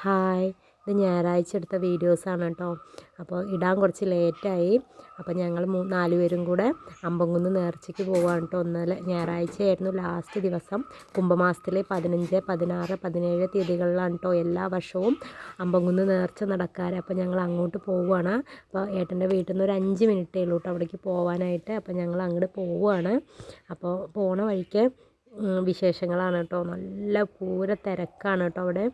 Hi. ഇത് ഞായറാഴ്ച എടുത്ത വീഡിയോസാണ് കേട്ടോ. അപ്പോൾ ഇടാൻ കുറച്ച് ലേറ്റായി അപ്പോൾ ഞങ്ങൾ മൂ നാല് പേരും കൂടെ അമ്പങ്കുന്ന് നേർച്ചയ്ക്ക് പോവുകയാണ് കേട്ടോ. ഒന്നല്ല ഞായറാഴ്ചയായിരുന്നു ലാസ്റ്റ് ദിവസം. കുംഭമാസത്തിലെ പതിനഞ്ച് പതിനാറ് പതിനേഴ് തീയതികളിലാണ് കേട്ടോ എല്ലാ വർഷവും അമ്പങ്കുന്ന് നേർച്ച നടക്കാറ്. അപ്പോൾ ഞങ്ങൾ അങ്ങോട്ട് പോവുകയാണ് അപ്പോൾ ഏട്ടന്റെ വീട്ടിൽ നിന്ന് ഒരു അഞ്ച് മിനിറ്റേ ഉള്ളൂ കേട്ടോ അവിടേക്ക് പോകാനായിട്ട് അപ്പോൾ ഞങ്ങൾ അങ്ങോട്ട് പോവുകയാണ് അപ്പോൾ പോണ വഴിക്ക് വിശേഷങ്ങളാണ് കേട്ടോ. നല്ല പൂര തിരക്കാണ് കേട്ടോ അവിടെ.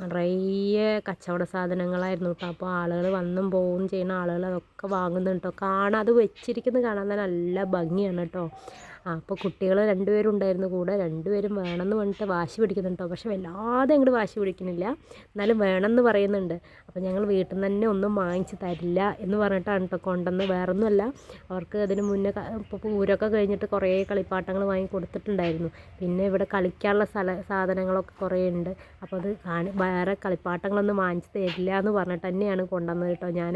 നിറയെ കച്ചവട സാധനങ്ങളായിരുന്നു കേട്ടോ. അപ്പോൾ ആളുകൾ വന്നും പോവും ചെയ്യുന്ന ആളുകൾ അതൊക്കെ വാങ്ങുന്നുണ്ട് കേട്ടോ കാണാൻ അത് വെച്ചിരിക്കുന്നത് കാണാൻ തന്നെ നല്ല ഭംഗിയാണ് കേട്ടോ ആ അപ്പോൾ കുട്ടികൾ രണ്ടുപേരും ഉണ്ടായിരുന്നു കൂടെ രണ്ടുപേരും വേണമെന്ന് പറഞ്ഞിട്ട് വാശി പിടിക്കുന്നുണ്ട് കേട്ടോ പക്ഷെ വല്ലാതെ അങ്ങോട്ട് വാശി പിടിക്കുന്നില്ല. എന്നാലും വേണമെന്ന് പറയുന്നുണ്ട്. അപ്പോൾ ഞങ്ങൾ വീട്ടിൽ നിന്ന് തന്നെ ഒന്നും വാങ്ങിച്ച് തരില്ല എന്ന് പറഞ്ഞിട്ടാണ് കേട്ടോ കൊണ്ടുവന്ന് വേറൊന്നുമല്ല അവർക്ക് അതിന് മുന്നേ ഇപ്പോൾ പൂരമൊക്കെ കഴിഞ്ഞിട്ട് കുറേ കളിപ്പാട്ടങ്ങൾ വാങ്ങി കൊടുത്തിട്ടുണ്ടായിരുന്നു. പിന്നെ ഇവിടെ കളിക്കാനുള്ള സ്ഥല സാധനങ്ങളൊക്കെ കുറേ ഉണ്ട്. അപ്പോൾ അത് വേറെ കളിപ്പാട്ടങ്ങളൊന്നും വാങ്ങിച്ച് തരില്ല എന്ന് പറഞ്ഞിട്ട് തന്നെയാണ് കൊണ്ടുവന്നത് കേട്ടോ ഞാൻ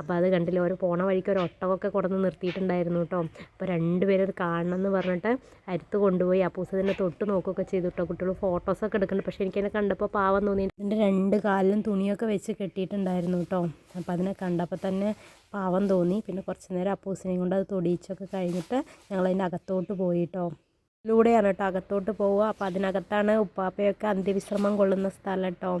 അപ്പോൾ അത് കണ്ടില്ല ഒരു പോണ വഴിക്ക് ഒരു ഒട്ടകമൊക്കെ കൊണ്ടുവന്ന് നിർത്തിയിട്ടുണ്ടായിരുന്നു കേട്ടോ. അപ്പോൾ രണ്ടുപേരും കാണണം എന്ന് പറഞ്ഞിട്ട് അരുത്ത് കൊണ്ടുപോയി. അപ്പൂസ് തന്നെ തൊട്ട് നോക്കുകയൊക്കെ ചെയ്തു കേട്ടോ. കുട്ടികൾ ഫോട്ടോസൊക്കെ എടുക്കുന്നുണ്ട് പക്ഷേ എനിക്കതിനെ കണ്ടപ്പോൾ പാവം തോന്നി. എന്റെ രണ്ട് കാലിലും തുണിയൊക്കെ വെച്ച് കെട്ടിയിട്ടുണ്ടായിരുന്നു കേട്ടോ. അപ്പോൾ അതിനെ കണ്ടപ്പോൾ തന്നെ പാവം തോന്നി. പിന്നെ കുറച്ച് നേരം അപ്പൂസിനെയും കൊണ്ട് അത് തൊടിയിച്ചൊക്കെ കഴിഞ്ഞിട്ട് ഞങ്ങൾ ഞങ്ങളതിന്റെ അകത്തോട്ട് പോയി കേട്ടോ. ലൂടെയാണ് കേട്ടോ അകത്തോട്ട് പോവുക. അപ്പോൾ അതിനകത്താണ് ഉപ്പാപ്പയൊക്കെ അന്ത്യവിശ്രമം കൊള്ളുന്ന സ്ഥലം കേട്ടോ.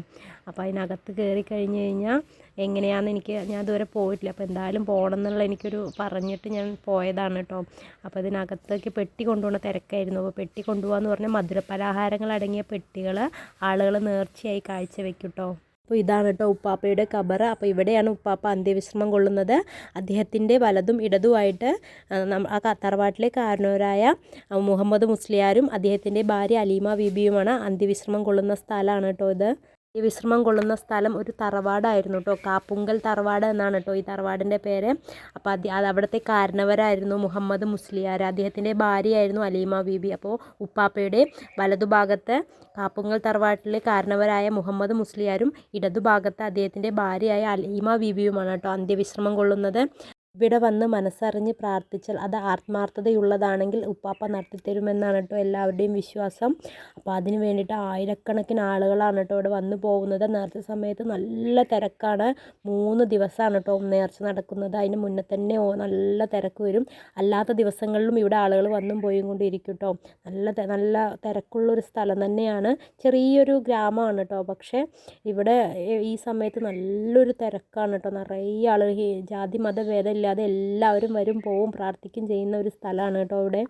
അപ്പോൾ അതിനകത്ത് കയറി കഴിഞ്ഞ് കഴിഞ്ഞാൽ എങ്ങനെയാണെന്ന് എനിക്ക് ഞാൻ ഇതുവരെ പോയിട്ടില്ല. അപ്പോൾ എന്തായാലും പോകണം എന്നുള്ള എനിക്കൊരു പറഞ്ഞിട്ട് ഞാൻ പോയതാണ് കേട്ടോ. അപ്പോൾ ഇതിനകത്തേക്ക് പെട്ടി കൊണ്ടുപോകുന്ന തിരക്കായിരുന്നു. അപ്പോൾ പെട്ടി കൊണ്ടുപോകാന്ന് പറഞ്ഞാൽ മധുരപലഹാരങ്ങൾ അടങ്ങിയ പെട്ടികൾ ആളുകൾ നേർച്ചയായി കാഴ്ച വെക്കും കേട്ടോ. അപ്പോൾ ഇതാണ് കേട്ടോ ഉപ്പാപ്പയുടെ കബറ്. അപ്പോൾ ഇവിടെയാണ് ഉപ്പാപ്പ അന്ത്യവിശ്രമം കൊള്ളുന്നത്. അദ്ദേഹത്തിന്റെ വലതും ഇടതുമായിട്ട് ആ തറവാട്ടിലെ കാരണവരായ മുഹമ്മദ് മുസ്ലിയാരും അദ്ദേഹത്തിന്റെ ഭാര്യ അലീമ ബീബിയുമാണ് അന്ത്യവിശ്രമം കൊള്ളുന്ന സ്ഥലമാണ് കേട്ടോ ഇത്. വിശ്രമം കൊള്ളുന്ന സ്ഥലം ഒരു തറവാടായിരുന്നു കേട്ടോ കാപ്പുങ്കൽ തറവാട് എന്നാണ് കേട്ടോ ഈ തറവാടിന്റെ പേര്. അപ്പോൾ അത് അത് അവിടുത്തെ കാരണവരായിരുന്നു മുഹമ്മദ് മുസ്ലിയാർ അദ്ദേഹത്തിന്റെ ഭാര്യയായിരുന്നു അലീമ ബീബി. അപ്പോൾ ഉപ്പാപ്പയുടെ വലതുഭാഗത്ത് കാപ്പുങ്കൽ തറവാട്ടിലെ കാരണവരായ മുഹമ്മദ് മുസ്ലിയാരും ഇടതുഭാഗത്ത് അദ്ദേഹത്തിന്റെ ഭാര്യയായ അലീമ ബീബിയുമാണ് കേട്ടോ അന്ത്യവിശ്രമം കൊള്ളുന്നത്. ഇവിടെ വന്ന് മനസ്സറിഞ്ഞ് പ്രാർത്ഥിച്ചാൽ അത് ആത്മാർത്ഥതയുള്ളതാണെങ്കിൽ ഉപ്പാപ്പ നടത്തിത്തരുമെന്നാണ് കേട്ടോ എല്ലാവരുടെയും വിശ്വാസം. അപ്പോൾ അതിന് വേണ്ടിയിട്ട് ആയിരക്കണക്കിന് ആളുകളാണ് കേട്ടോ ഇവിടെ വന്നു പോകുന്നത്. നേർച്ച സമയത്ത് നല്ല തിരക്കാണ്. മൂന്ന് ദിവസമാണ് കേട്ടോ നേർച്ച നടക്കുന്നത്. അതിന് മുന്നേ തന്നെ നല്ല തിരക്ക് വരും. അല്ലാത്ത ദിവസങ്ങളിലും ഇവിടെ ആളുകൾ വന്നും പോയും കൊണ്ടിരിക്കും കേട്ടോ നല്ല നല്ല തിരക്കുള്ളൊരു സ്ഥലം തന്നെയാണ്. ചെറിയൊരു ഗ്രാമമാണ് കേട്ടോ പക്ഷേ ഇവിടെ ഈ സമയത്ത് നല്ലൊരു തിരക്കാണ് കേട്ടോ നിറയെ ആളുകൾ ജാതി മത ഇല്ലാതെ എല്ലാവരും വരും പോവും പ്രാർത്ഥിക്കും ചെയ്യുന്ന ഒരു സ്ഥലമാണ് കേട്ടോ ഇവിടെ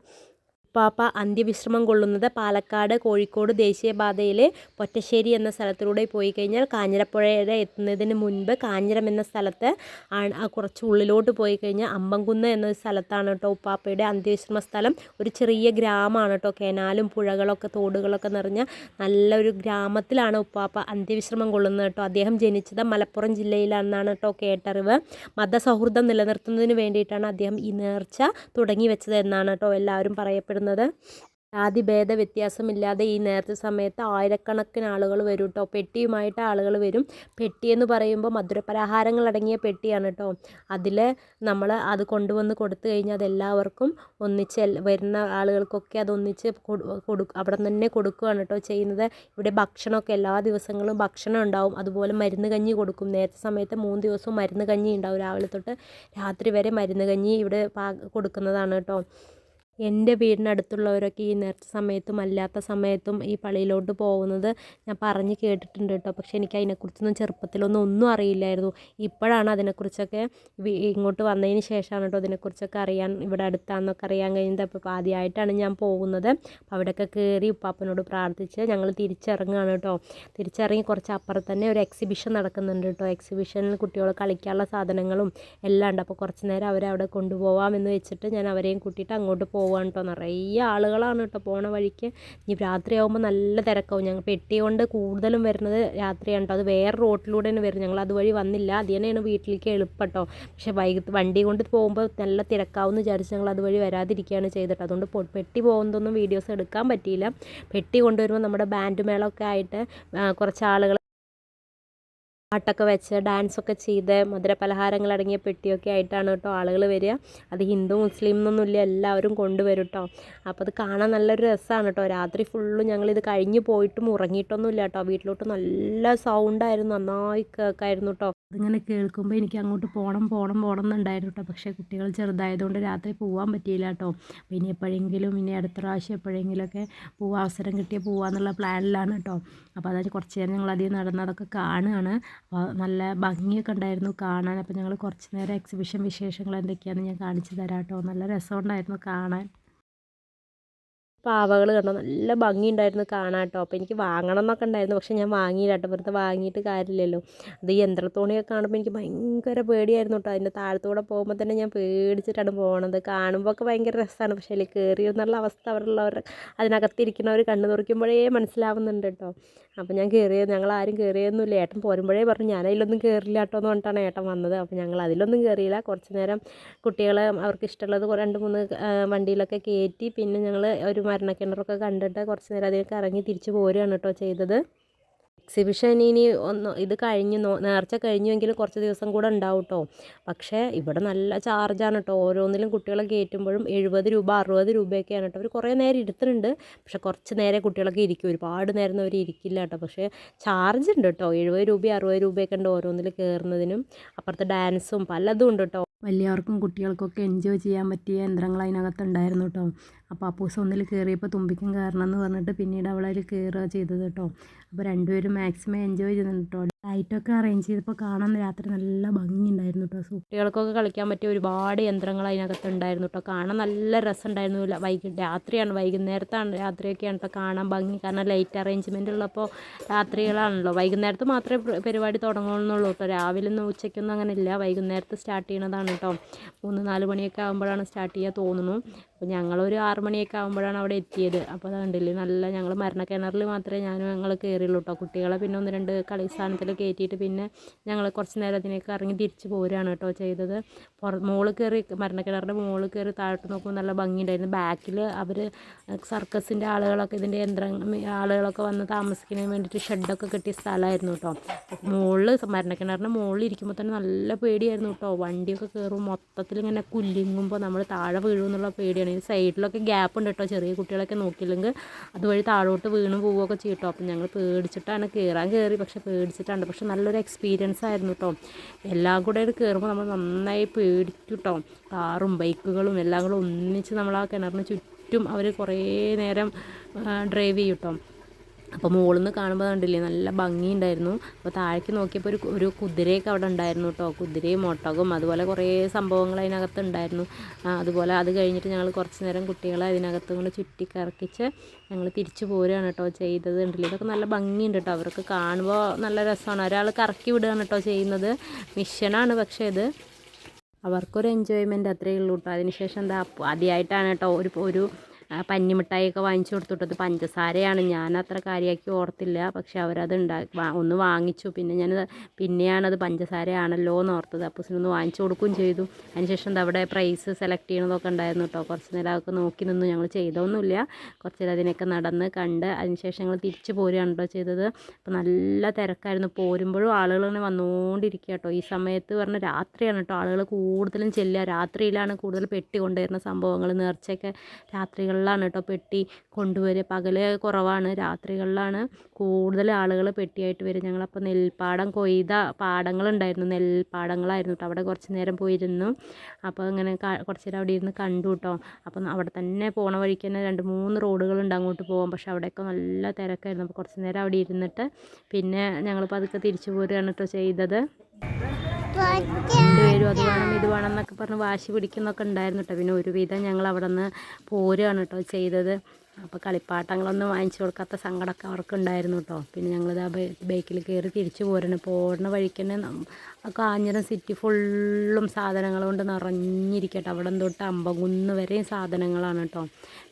പാപ്പ അന്ത്യവിശ്രമം കൊള്ളുന്നത് പാലക്കാട് കോഴിക്കോട് ദേശീയപാതയിലെ പൊറ്റശ്ശേരി എന്ന സ്ഥലത്തിലൂടെ പോയി കഴിഞ്ഞാൽ കാഞ്ഞിരപ്പുഴയുടെ എത്തുന്നതിന് മുൻപ് കാഞ്ഞിരം എന്ന സ്ഥലത്ത് കുറച്ച് ഉള്ളിലോട്ട് പോയി കഴിഞ്ഞാൽ അമ്പംകുന്ന് എന്ന സ്ഥലത്താണ് കേട്ടോ ഉപ്പാപ്പയുടെ അന്ത്യവിശ്രമ സ്ഥലം. ഒരു ചെറിയ ഗ്രാമമാണ് കേട്ടോ കനാലും പുഴകളൊക്കെ തോടുകളൊക്കെ നിറഞ്ഞ നല്ലൊരു ഗ്രാമത്തിലാണ് ഉപ്പാപ്പ അന്ത്യവിശ്രമം കൊള്ളുന്നത് കേട്ടോ. അദ്ദേഹം ജനിച്ചത് മലപ്പുറം ജില്ലയിലാണെന്നാണ് കേട്ടോ കേട്ടറിവ്. മതസൗഹൃദം നിലനിർത്തുന്നതിന് വേണ്ടിയിട്ടാണ് അദ്ദേഹം ഈ നേർച്ച തുടങ്ങി വെച്ചത് എന്നാണ് കേട്ടോ എല്ലാവരും പറയപ്പെടുന്നത്. പറയുന്നത് ജാതിഭേദ വ്യത്യാസമില്ലാതെ ഈ നേരത്തെ സമയത്ത് ആയിരക്കണക്കിന് ആളുകൾ വരും കേട്ടോ പെട്ടിയുമായിട്ട് ആളുകൾ വരും. പെട്ടി എന്ന് പറയുമ്പോൾ മധുരപലഹാരങ്ങൾ അടങ്ങിയ പെട്ടിയാണ് കേട്ടോ അതിൽ നമ്മൾ അത് കൊണ്ടുവന്ന് കൊടുത്തു കഴിഞ്ഞാൽ അതെല്ലാവർക്കും ഒന്നിച്ച് വരുന്ന ആളുകൾക്കൊക്കെ അതൊന്നിച്ച് കൊടു അവിടെ തന്നെ കൊടുക്കുകയാണ് കേട്ടോ ചെയ്യുന്നത്. ഇവിടെ ഭക്ഷണമൊക്കെ എല്ലാ ദിവസങ്ങളും ഭക്ഷണം ഉണ്ടാവും. അതുപോലെ മരുന്ന് കഞ്ഞി കൊടുക്കും. നേരത്തെ സമയത്ത് മൂന്ന് ദിവസവും മരുന്ന് കഞ്ഞി ഉണ്ടാവും രാവിലെ തൊട്ട്. രാത്രി വരെ മരുന്ന് കഞ്ഞി ഇവിടെ കൊടുക്കുന്നതാണ് കേട്ടോ എന്റെ വീടിനടുത്തുള്ളവരൊക്കെ ഈ നേർച്ച സമയത്തും അല്ലാത്ത സമയത്തും ഈ പള്ളിയിലോട്ട് പോകുന്നത് ഞാൻ പറഞ്ഞ് കേട്ടിട്ടുണ്ട് കേട്ടോ. പക്ഷേ എനിക്ക് അതിനെക്കുറിച്ചൊന്നും ചെറുപ്പത്തിലൊന്നും ഒന്നും അറിയില്ലായിരുന്നു. ഇപ്പോഴാണ് അതിനെക്കുറിച്ചൊക്കെ ഇങ്ങോട്ട് വന്നതിന് ശേഷമാണ് കേട്ടോ അതിനെക്കുറിച്ചൊക്കെ അറിയാൻ ഇവിടെ അടുത്താണെന്നൊക്കെ അറിയാൻ കഴിഞ്ഞത്. അപ്പോൾ ആദ്യമായിട്ടാണ് ഞാൻ പോകുന്നത്. അപ്പോൾ അവിടെയൊക്കെ കയറി ഉപ്പാപ്പനോട് പ്രാർത്ഥിച്ച് ഞങ്ങൾ തിരിച്ചിറങ്ങുകയാണ് കേട്ടോ. തിരിച്ചിറങ്ങി കുറച്ച് അപ്പുറത്ത് തന്നെ ഒരു എക്സിബിഷൻ നടക്കുന്നുണ്ട് കേട്ടോ. എക്സിബിഷനിൽ കുട്ടികൾ കളിക്കാനുള്ള സാധനങ്ങളും എല്ലാം ഉണ്ട്. അപ്പോൾ കുറച്ച് നേരം അവരെ അവിടെ കൊണ്ടുപോകാമെന്ന് വെച്ചിട്ട് ഞാൻ അവരെയും കൂട്ടിയിട്ട് അങ്ങോട്ട് പോകും. പോവാണ് കേട്ടോ നിറയെ ആളുകളാണ് കേട്ടോ പോണ വഴിക്ക്. ഇനി രാത്രിയാകുമ്പോൾ നല്ല തിരക്കാവും. ഞങ്ങൾ പെട്ടി കൊണ്ട് കൂടുതലും വരുന്നത് രാത്രിയാണ് കേട്ടോ അത് വേറെ റോട്ടിലൂടെയാണ് വരുന്നത്. ഞങ്ങൾ അതുവഴി വന്നില്ല. അത് തന്നെയാണ് വീട്ടിലേക്ക് എളുപ്പം കേട്ടോ പക്ഷേ വൈകിട്ട് വണ്ടി കൊണ്ട് പോകുമ്പോൾ നല്ല തിരക്കാവുമെന്ന് വിചാരിച്ച് ഞങ്ങൾ അതുവഴി വരാതിരിക്കുകയാണ് ചെയ്തിട്ട്. അതുകൊണ്ട് പെട്ടി പോകുന്നതൊന്നും വീഡിയോസ് എടുക്കാൻ പറ്റിയില്ല. പെട്ടി കൊണ്ടുവരുമ്പോൾ നമ്മുടെ ബാൻഡ് മേളൊക്കെ ആയിട്ട് കുറച്ച് ആളുകൾ പാട്ടൊക്കെ വെച്ച് ഡാൻസൊക്കെ ചെയ്ത് മധുര പലഹാരങ്ങൾ അടങ്ങിയ പെട്ടിയൊക്കെ ആയിട്ടാണ് കേട്ടോ ആളുകൾ വരിക. അത് ഹിന്ദു മുസ്ലിം എന്നൊന്നുമില്ല എല്ലാവരും കൊണ്ടുവരും കേട്ടോ. അപ്പോൾ അത് കാണാൻ നല്ലൊരു രസമാണ് കേട്ടോ. രാത്രി ഫുള്ളും ഞങ്ങളിത് കഴിഞ്ഞ് പോയിട്ടും ഉറങ്ങിയിട്ടൊന്നുമില്ല കേട്ടോ. വീട്ടിലോട്ട് നല്ല സൗണ്ടായിരുന്നു നന്നായി കേൾക്കായിരുന്നു കേട്ടോ. അതിങ്ങനെ കേൾക്കുമ്പോൾ എനിക്ക് അങ്ങോട്ട് പോകണം പോകണം പോകണം എന്നുണ്ടായിരുന്നു കേട്ടോ. പക്ഷേ കുട്ടികൾ ചെറുതായതുകൊണ്ട് രാത്രി പോകാൻ പറ്റിയില്ല കേട്ടോ. ഇനി എപ്പോഴെങ്കിലും ഇനി അടുത്ത പ്രാവശ്യം എപ്പോഴെങ്കിലുമൊക്കെ പോവാൻ അവസരം കിട്ടിയാൽ പോകാമെന്നുള്ള പ്ലാനിലാണ് കേട്ടോ. അപ്പോൾ അതായത് കുറച്ച് നേരം ഞങ്ങൾ അധികം നടന്ന് അതൊക്കെ കാണുകയാണ്. നല്ല ഭംഗിയൊക്കെ ഉണ്ടായിരുന്നു കാണാൻ. അപ്പോൾ ഞങ്ങൾ കുറച്ച് നേരം എക്സിബിഷൻ വിശേഷങ്ങൾ എന്തൊക്കെയാണെന്ന് ഞാൻ കാണിച്ചു തരാം കേട്ടോ നല്ല രസമുണ്ടായിരുന്നു കാണാൻ. പാവകൾ കണ്ടോ? നല്ല ഭംഗിയുണ്ടായിരുന്നു കാണാൻ കേട്ടോ അപ്പോൾ എനിക്ക് വാങ്ങണം എന്നൊക്കെ ഉണ്ടായിരുന്നു. പക്ഷേ ഞാൻ വാങ്ങിയില്ല കേട്ടോ. വെറുതെ വാങ്ങിയിട്ട് കാര്യമില്ലല്ലോ. അത് യന്ത്രത്തോണിയൊക്കെ കാണുമ്പോൾ എനിക്ക് ഭയങ്കര പേടിയായിരുന്നു കേട്ടോ. അതിന്റെ താഴത്തൂടെ പോകുമ്പോൾ തന്നെ ഞാൻ പേടിച്ചിട്ടാണ് പോകണത് കാണുമ്പോൾ ഒക്കെ ഭയങ്കര രസമാണ് പക്ഷേ അതിൽ കയറി എന്നുള്ള അവസ്ഥ അവരുള്ളവർ അതിനകത്തിരിക്കുന്നവർ കണ്ണു തുറക്കുമ്പോഴേ മനസ്സിലാവുന്നുണ്ട് കേട്ടോ. അപ്പോൾ ഞാൻ കയറിയത് ഞങ്ങൾ ആരും കയറിയൊന്നുമില്ല ഏട്ടൻ പോരുമ്പോഴേ പറഞ്ഞു ഞാൻ അതിലൊന്നും കയറില്ല കേട്ടോ എന്ന് പറഞ്ഞിട്ടാണ് ഏട്ടൻ വന്നത്. അപ്പോൾ ഞങ്ങൾ അതിലൊന്നും കയറിയില്ല കുറച്ച് നേരം കുട്ടികളെ അവർക്ക് ഇഷ്ടമുള്ളത് രണ്ട് മൂന്ന് വണ്ടിയിലൊക്കെ കയറ്റി പിന്നെ ഞങ്ങൾ ഒരു മരണക്കിണറൊക്കെ കണ്ടിട്ട് കുറച്ച് നേരം അതിലേക്ക് ഇറങ്ങി തിരിച്ച് പോരുകയാണ് കേട്ടോ ചെയ്തത്. എക്സിബിഷൻ ഇനി ഒന്ന് ഇത് കഴിഞ്ഞു നേർച്ച കഴിഞ്ഞുവെങ്കിലും കുറച്ച് ദിവസം കൂടെ ഉണ്ടാവും കേട്ടോ. പക്ഷേ ഇവിടെ നല്ല ചാർജാണ് കേട്ടോ. ഓരോന്നിലും കുട്ടികളെ കയറ്റുമ്പോഴും എഴുപത് രൂപ അറുപത് രൂപയൊക്കെയാണ് കേട്ടോ. അവർ കുറേ നേരം ഇരുത്തുന്നുണ്ട്. പക്ഷേ കുറച്ച് നേരം കുട്ടികളൊക്കെ ഇരിക്കും. ഒരുപാട് നേരം അവർ ഇരിക്കില്ല കേട്ടോ. പക്ഷേ ചാർജ് ഉണ്ട് കേട്ടോ. എഴുപത് രൂപ അറുപത് രൂപയൊക്കെ ഉണ്ട് ഓരോന്നിൽ കയറുന്നതിനും അപ്പുറത്ത് ഡാൻസും പലതും ഉണ്ട് കേട്ടോ. വലിയവർക്കും കുട്ടികൾക്കൊക്കെ എൻജോയ് ചെയ്യാൻ പറ്റിയ യന്ത്രങ്ങൾ അതിനകത്ത് ഉണ്ടായിരുന്നു കേട്ടോ. അപ്പോൾ അപ്പൂസ ഒന്നിൽ കയറിയപ്പോൾ തുമ്പിക്കും കയറണം എന്ന് പറഞ്ഞിട്ട് പിന്നീട് അവളതിൽ കയറുക ചെയ്തത് കേട്ടോ. അപ്പോൾ രണ്ടുപേരും മാക്സിമം എൻജോയ് ചെയ്തിട്ടുണ്ട് കേട്ടോ. ലൈറ്റൊക്കെ അറേഞ്ച് ചെയ്തപ്പോൾ കാണാൻ രാത്രി നല്ല ഭംഗിയുണ്ടായിരുന്നു കേട്ടോ. കുട്ടികൾക്കൊക്കെ കളിക്കാൻ പറ്റിയ ഒരുപാട് യന്ത്രങ്ങൾ അതിനകത്ത് ഉണ്ടായിരുന്നു കേട്ടോ. കാണാൻ നല്ല രസമുണ്ടായിരുന്നു. വൈകി രാത്രിയാണ്. വൈകുന്നേരത്താണ് രാത്രിയൊക്കെയാണ് കേട്ടോ കാണാൻ ഭംഗി. കാരണം ലൈറ്റ് അറേഞ്ച്മെന്റ് ഉള്ളപ്പോൾ രാത്രികളാണല്ലോ. വൈകുന്നേരത്ത് മാത്രമേ പരിപാടി തുടങ്ങുന്നുള്ളൂ കേട്ടോ. രാവിലെ ഒന്നും ഉച്ചയ്ക്കൊന്നും അങ്ങനെ ഇല്ല വൈകുന്നേരത്ത് സ്റ്റാർട്ട് ചെയ്യണതാണ് കേട്ടോ. മൂന്ന് നാല് മണിയൊക്കെ ആകുമ്പോഴാണ് സ്റ്റാർട്ട് ചെയ്യുക തോന്നുന്നു. അപ്പോൾ ഞങ്ങളൊരു ആറ് മണിയൊക്കെ ആകുമ്പോഴാണ് അവിടെ എത്തിയത്. അപ്പോൾ അത് കണ്ടില്ലേ നല്ല ഞങ്ങൾ മരണക്കിണറിൽ മാത്രമേ ഞാനും ഞങ്ങൾ കയറിയുള്ളൂ കേട്ടോ കുട്ടികളെ പിന്നെ ഒന്ന് രണ്ട് കളി സ്ഥാനത്തിൽ കയറ്റിയിട്ട് പിന്നെ ഞങ്ങൾ കുറച്ച് നേരം അതിനേക്ക് ഇറങ്ങി തിരിച്ച് പോരുകയാണ് കേട്ടോ ചെയ്തത്. പുറ മുകളിൽ കയറി മരണക്കിണറിന്റെ മുകളിൽ കയറി താഴോട്ട് നോക്കുമ്പോൾ നല്ല ഭംഗിയുണ്ടായിരുന്നു. ബാക്കിൽ അവർ സർക്കസിന്റെ ആളുകളൊക്കെ ഇതിന്റെ യന്ത്രം ആളുകളൊക്കെ വന്ന് താമസിക്കുന്നതിന് വേണ്ടിയിട്ട് ഷെഡൊക്കെ കെട്ടിയ സ്ഥലമായിരുന്നു കേട്ടോ മുകളിൽ മരണക്കിണറിന്റെ മുകളിൽ ഇരിക്കുമ്പോൾ തന്നെ നല്ല പേടിയായിരുന്നു കേട്ടോ വണ്ടിയൊക്കെ കയറും മൊത്തത്തിൽ ഇങ്ങനെ കുല്ലിങ്ങുമ്പോൾ നമ്മൾ താഴെ വീഴുമെന്നുള്ള പേടിയാണ്. ഈ സൈഡിലൊക്കെ ഗ്യാപ്പ് ഉണ്ട് കേട്ടോ ചെറിയ കുട്ടികളൊക്കെ നോക്കിയില്ലെങ്കിൽ അതുവഴി താഴോട്ട് വീണ് പോവുകയൊക്കെ ചെയ്യും കേട്ടോ അപ്പം ഞങ്ങൾ പേടിച്ചിട്ടാണ് കയറാൻ കയറി പക്ഷേ പേടിച്ചിട്ടാണ്. പക്ഷെ നല്ലൊരു എക്സ്പീരിയൻസ് ആയിരുന്നു കേട്ടോ എല്ലാം കൂടെ കയറുമ്പോൾ നമ്മൾ നന്നായി പേടിക്കും കേട്ടോ കാറും ബൈക്കുകളും എല്ലാം കൂടെ ഒന്നിച്ച് നമ്മൾ ആ കിണറിന് ചുറ്റും അവർ കുറേ നേരം ഡ്രൈവ് ചെയ്യും കേട്ടോ അപ്പോൾ മുകളിൽ നിന്ന് കാണുമ്പോൾ കണ്ടില്ലേ നല്ല ഭംഗിയുണ്ടായിരുന്നു. അപ്പോൾ താഴേക്ക് നോക്കിയപ്പോൾ ഒരു ഒരു കുതിരയൊക്കെ അവിടെ ഉണ്ടായിരുന്നു കേട്ടോ കുതിരയും ഒട്ടകവും അതുപോലെ കുറേ സംഭവങ്ങൾ അതിനകത്ത് ഉണ്ടായിരുന്നു. അതുപോലെ അത് കഴിഞ്ഞിട്ട് ഞങ്ങൾ കുറച്ച് നേരം കുട്ടികളെ അതിനകത്ത് കൊണ്ട് ചുറ്റിക്കറക്കിച്ച് ഞങ്ങൾ തിരിച്ചു പോരുകയാണ് കേട്ടോ ചെയ്തത് ഉണ്ടല്ലോ ഇതൊക്കെ നല്ല ഭംഗിയുണ്ട് കേട്ടോ അവർക്ക് കാണുമ്പോൾ നല്ല രസമാണ്. ഒരാൾ കറക്കി വിടുകയാണ് കേട്ടോ ചെയ്യുന്നത്. മിഷനാണ് പക്ഷേ ഇത്. അവർക്കൊരു എൻജോയ്മെന്റ് അത്രയേ ഉള്ളൂ കേട്ടോ അതിനുശേഷം എന്താ ആദ്യമായിട്ടാണ് കേട്ടോ ഒരു ഒരു പഞ്ഞിമിഠായിയൊക്കെ വാങ്ങിച്ചു കൊടുത്തിട്ടത് പഞ്ചസാരയാണ്. ഞാൻ അത്ര കാര്യമാക്കി ഓർത്തില്ല. പക്ഷെ അവരത് ഉണ്ടാക്കി ഒന്ന് വാങ്ങിച്ചു. പിന്നെ ഞാൻ പിന്നെയാണത് പഞ്ചസാരയാണല്ലോ എന്ന് ഓർത്തത്. അപ്പൂസിനൊന്ന് വാങ്ങിച്ചു കൊടുക്കുകയും ചെയ്തു. അതിനുശേഷം അവിടെ പ്രൈസ് സെലക്ട് ചെയ്യണതൊക്കെ ഉണ്ടായിരുന്നു കേട്ടോ. കുറച്ച് നേരം അതൊക്കെ നോക്കി നിന്നു. ഞങ്ങൾ ചെയ്തൊന്നുമില്ല. കുറച്ച് നേരം അതിനൊക്കെ നടന്ന് കണ്ട് അതിനുശേഷം ഞങ്ങൾ തിരിച്ചു പോരുകയാണ് കേട്ടോ ചെയ്തത്. അപ്പോൾ നല്ല തിരക്കായിരുന്നു. പോരുമ്പോഴും ആളുകൾ ഇങ്ങനെ വന്നുകൊണ്ടിരിക്കുക കേട്ടോ. ഈ സമയത്ത് പറഞ്ഞാൽ രാത്രിയാണ് കേട്ടോ. ആളുകൾ കൂടുതലും ചെല്ലുക. രാത്രിയിലാണ് കൂടുതൽ പെട്ടി കൊണ്ടുവരുന്ന സംഭവങ്ങൾ. നേർച്ചയൊക്കെ രാത്രികൾ രാത്രികളിലാണ് കേട്ടോ പെട്ടി കൊണ്ടുവരിക പകൽ കുറവാണ്. രാത്രികളിലാണ് കൂടുതൽ ആളുകൾ പെട്ടിയായിട്ട് വരും. ഞങ്ങളപ്പോൾ നെൽപ്പാടം കൊയ്ത പാടങ്ങളുണ്ടായിരുന്നു. നെൽപ്പാടങ്ങളായിരുന്നു കേട്ടോ അവിടെ കുറച്ച് നേരം പോയിരുന്നു. അപ്പോൾ ഇങ്ങനെ കുറച്ച് നേരം അവിടെ ഇരുന്ന് കണ്ടു കേട്ടോ അപ്പം അവിടെ തന്നെ പോണ വഴിക്ക് തന്നെ രണ്ട് മൂന്ന് റോഡുകളുണ്ട് അങ്ങോട്ട് പോകാം പക്ഷെ അവിടെയൊക്കെ നല്ല തിരക്കായിരുന്നു. അപ്പോൾ കുറച്ച് നേരം അവിടെ ഇരുന്നിട്ട് പിന്നെ ഞങ്ങൾ പതുക്കെ തിരിച്ചു പോരുകയാണ് കേട്ടോ ചെയ്തത്. രണ്ടുപേരും അത് വേണം ഇത് വേണം എന്നൊക്കെ പറഞ്ഞ് വാശി പിടിക്കുന്നൊക്കെ ഉണ്ടായിരുന്നു കേട്ടോ പിന്നെ ഒരുവിധം ഞങ്ങൾ അവിടെ നിന്ന് പോരുകയാണ് കേട്ടോ ചെയ്തത്. അപ്പോൾ കളിപ്പാട്ടങ്ങളൊന്നും വാങ്ങിച്ചു കൊടുക്കാത്ത സങ്കടമൊക്കെ അവർക്കുണ്ടായിരുന്നു കേട്ടോ പിന്നെ ഞങ്ങളിത് ആ ബൈക്കിൽ കയറി തിരിച്ചു പോരണം പോരുന്ന വഴിക്ക് തന്നെ ആ കാഞ്ഞിരം സിറ്റി ഫുള്ളും സാധനങ്ങൾ കൊണ്ട് നിറഞ്ഞിരിക്കട്ടെ. അവിടെ തൊട്ട് അമ്പകുന്ന് വരെയും സാധനങ്ങളാണ് കേട്ടോ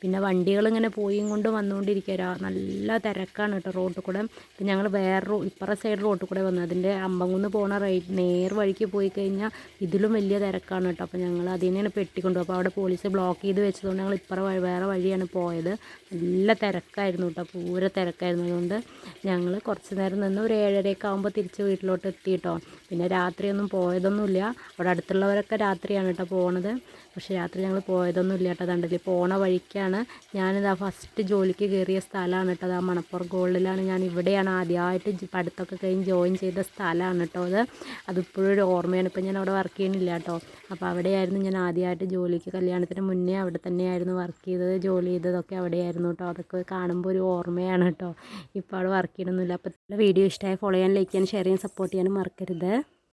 പിന്നെ വണ്ടികളിങ്ങനെ പോയും കൊണ്ട് വന്നുകൊണ്ടിരിക്കുക നല്ല തിരക്കാണ് കേട്ടോ റോഡിൽ കൂടെ. ഇപ്പം ഞങ്ങൾ വേറെ ഇപ്പുറ സൈഡ് റോഡിൽ കൂടെ വന്നു. അതിന്റെ അമ്പകുന്ന് പോണ റൈ നേർ വഴിക്ക് പോയി കഴിഞ്ഞാൽ ഇതിലും വലിയ തിരക്കാണ് കേട്ടോ അപ്പോൾ ഞങ്ങൾ അതിനെയാണ് പെട്ടിക്കൊണ്ടു അപ്പോൾ അവിടെ പോലീസ് ബ്ലോക്ക് ചെയ്ത് വെച്ചതുകൊണ്ട് ഞങ്ങൾ ഇപ്പുറ വേറെ വഴിയാണ് പോയത്. നല്ല തിരക്കായിരുന്നു കേട്ടോ പൂര തിരക്കായിരുന്നു. അതുകൊണ്ട് ഞങ്ങൾ കുറച്ച് നേരം നിന്ന് ഒരു ഏഴരയൊക്കെ ആകുമ്പോൾ തിരിച്ച് വീട്ടിലോട്ട് എത്തി കേട്ടോ പിന്നെ രാത്രിയൊന്നും പോയതൊന്നുമില്ല. അവിടെ അടുത്തുള്ളവരൊക്കെ രാത്രിയാണ് കേട്ടോ പോണത്. പക്ഷേ രാത്രി ഞങ്ങൾ പോയതൊന്നുമില്ല കേട്ടോ. കണ്ടില്ലേ? പോണ വഴിക്കാണ് ഞാനിതാ ഫസ്റ്റ് ജോലിക്ക് കയറിയ സ്ഥലമാണ് കേട്ടോ. അത് ആ മണപ്പുറം ഗോൾഡിലാണ് ഞാൻ ഇവിടെയാണ് ആദ്യമായിട്ട് പഠിത്തമൊക്കെ കഴിഞ്ഞ് ജോയിൻ ചെയ്ത സ്ഥലമാണ് കേട്ടോ അത്. അതിപ്പോഴും ഒരു ഓർമ്മയാണ്. ഇപ്പം ഞാൻ അവിടെ വർക്ക് ചെയ്യണില്ല കേട്ടോ. അപ്പോൾ അവിടെയായിരുന്നു ഞാൻ ആദ്യമായിട്ട് ജോലിക്ക് കല്യാണത്തിന് മുന്നേ അവിടെ തന്നെയായിരുന്നു വർക്ക് ചെയ്തത് ജോലി ചെയ്തതൊക്കെ അവിടെയായിരുന്നു കേട്ടോ. അതൊക്കെ കാണുമ്പോൾ ഒരു ഓർമ്മയാണ് കേട്ടോ. ഇപ്പോൾ അവിടെ വർക്ക് ചെയ്യണമെന്നില്ല അപ്പോൾ വീഡിയോ ഇഷ്ടമായി ഫോളോ ചെയ്യാൻ ലൈക്ക് ചെയ്യാൻ ഷെയർ ചെയ്യാൻ സപ്പോർട്ട് ചെയ്യാനും മറക്കരുത്.